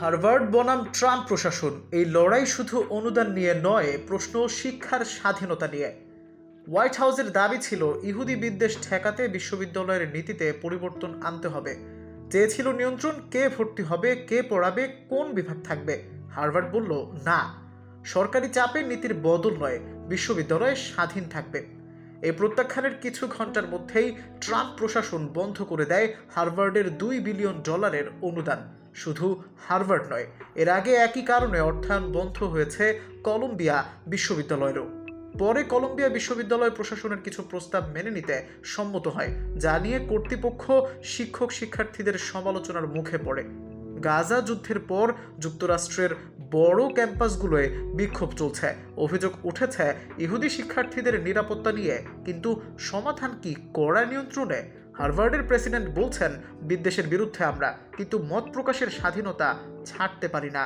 Harvard বনাম Trump প্রশাসন, এই লড়াই শুধু অনুদান নিয়ে নয়, প্রশ্ন শিক্ষার স্বাধীনতা নিয়ে। হোয়াইট হাউসের দাবি ছিল, ইহুদি বিদ্বেষ ঠেকাতে বিশ্ববিদ্যালয়ের নীতিতে পরিবর্তন আনতে হবে। চেয়েছিল নিয়ন্ত্রণ, কে ভর্তি হবে, কে পড়াবে, কোন বিভাগ থাকবে? হার্ভার্ড বলল, না। সরকারি চাপে নীতির বদল নয়, বিশ্ববিদ্যালয় স্বাধীন থাকবে। এই প্রত্যাখ্যানের কিছু ঘণ্টার মধ্যেই ট্রাম্প প্রশাসন বন্ধ করে দেয় হার্ভার্ডের দুই বিলিয়ন ডলারের অনুদান। শুধু হার্ভার্ড নয়, এর আগে একই কারণে অর্থায়ন বন্ধ হয়েছে কলম্বিয়া বিশ্ববিদ্যালয়েরও। পরে কলম্বিয়া বিশ্ববিদ্যালয় প্রশাসনের কিছু প্রস্তাব মেনে নিতে সম্মত হয়, যা নিয়ে কর্তৃপক্ষ শিক্ষক শিক্ষার্থীদের সমালোচনার মুখে পড়ে। গাজা যুদ্ধের পর যুক্তরাষ্ট্রের বড় ক্যাম্পাসগুলোয় বিক্ষোভ চলছে। অভিযোগ উঠেছে, ইহুদি শিক্ষার্থীদের নিরাপত্তা নিয়ে, কিন্তু সমাধান কি কড়া নিয়ন্ত্রণে? হার্ভার্ডের প্রেসিডেন্ট বলছেন বিদ্বেষের বিরুদ্ধে আমরা কিন্তু মত প্রকাশের স্বাধীনতা ছাড়তে পারি না।